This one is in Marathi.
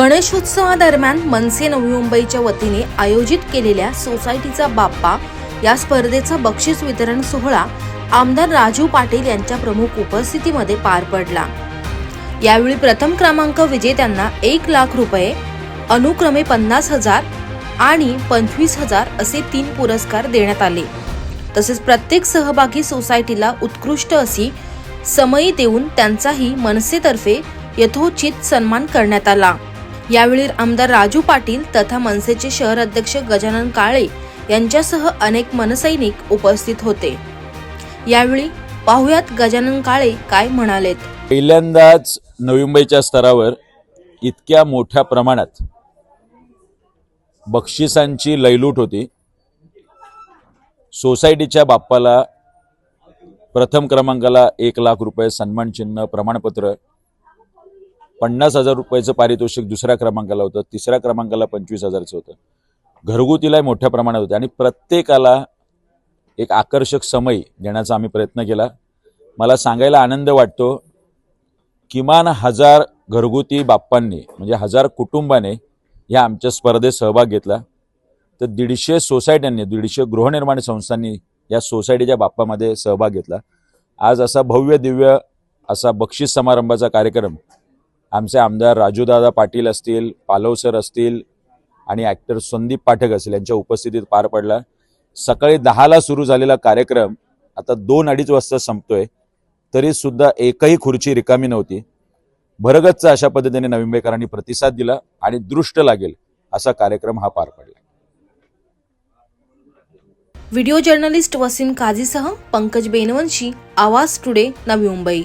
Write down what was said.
गणेशोत्सवादरम्यान मनसे नवी मुंबईच्या वतीने आयोजित केलेल्या सोसायटीचा बाप्पा या स्पर्धेचा बक्षीस वितरण सोहळा आमदार राजू पाटील यांच्या प्रमुख उपस्थितीमध्ये पार पडला. यावेळी प्रथम क्रमांक विजेत्यांना एक लाख रुपये अनुक्रमे पन्नास हजार आणि पंचवीस हजार असे तीन पुरस्कार देण्यात आले. तसेच प्रत्येक सहभागी सोसायटीला उत्कृष्ट अशी समयी देऊन त्यांचाही मनसेतर्फे यथोचित सन्मान करण्यात आला. यावेळी आमदार राजू पाटील तथा मनसेचे शहर अध्यक्ष गजानन काळे यांच्यासह अनेक मनसैनिक उपस्थित होते. यावेळी पाहुयात गजानन काळे काय म्हणालेत. पहिल्यांदाच नवी मुंबईच्या स्तरावर इतक्या मोठ्या प्रमाणात बक्षिसांची लयलूट होती. सोसायटीच्या बाप्पाला प्रथम क्रमांकाला एक लाख रुपये सन्मानचिन्ह प्रमाणपत्र पन्नास हजार रुपयाचं पारितोषिक दुसऱ्या क्रमांकाला होतं तिसऱ्या क्रमांकाला पंचवीस हजारचं होतं. घरगुतीला मोठ्या प्रमाणात होते आणि प्रत्येकाला एक आकर्षक समय देण्याचा आम्ही प्रयत्न केला. मला सांगायला आनंद वाटतो किमान हजार घरगुती बाप्पांनी म्हणजे हजार कुटुंबाने या आमच्या स्पर्धेत सहभाग घेतला. तर दीडशे सोसायट्यांनी दीडशे गृहनिर्माण संस्थांनी या सोसायटीच्या बाप्पामध्ये सहभाग घेतला. आज असा भव्य दिव्य असा बक्षीस समारंभाचा कार्यक्रम आमचे आमदार राजूदादा पाटील असतील पालव सर असतील आणि ॲक्टर संदीप पाठक असतील यांच्या उपस्थितीत पार पडला. सकाळी दहाला सुरू झालेला कार्यक्रम आता दोन अडीच वाजता संपतोय. तरी सुद्धा एकही खुर्ची रिकामी नव्हती. भरगतचा अशा पद्धतीने नवी प्रतिसाद दिला आणि दृष्ट लागेल असा कार्यक्रम हा पार पडला. व्हिडिओ जर्नलिस्ट वसीम काझीसह पंकज बेनवंशी आवाज टुडे नवी मुंबई.